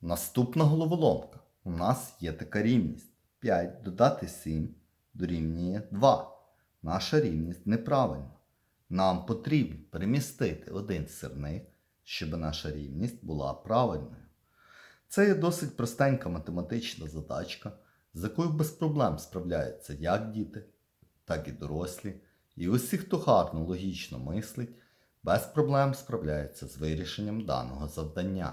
Наступна головоломка. У нас є така рівність. 5 додати 7 дорівнює 2. Наша рівність неправильна. Нам потрібно перемістити один сирник, щоб наша рівність була правильною. Це є досить простенька математична задачка, з якою без проблем справляються як діти, так і дорослі. І усі, хто гарно логічно мислить, без проблем справляються з вирішенням даного завдання.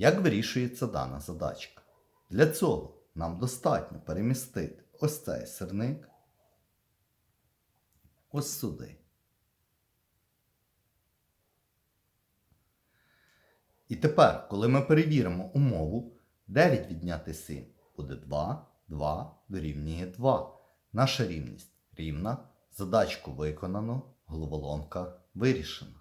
Як вирішується дана задачка? Для цього нам достатньо перемістити ось цей сирник ось сюди. І тепер, коли ми перевіримо умову, 9 відняти 7 буде 2, 2 дорівнює 2. Наша рівність рівна, задачку виконано, головоломка вирішена.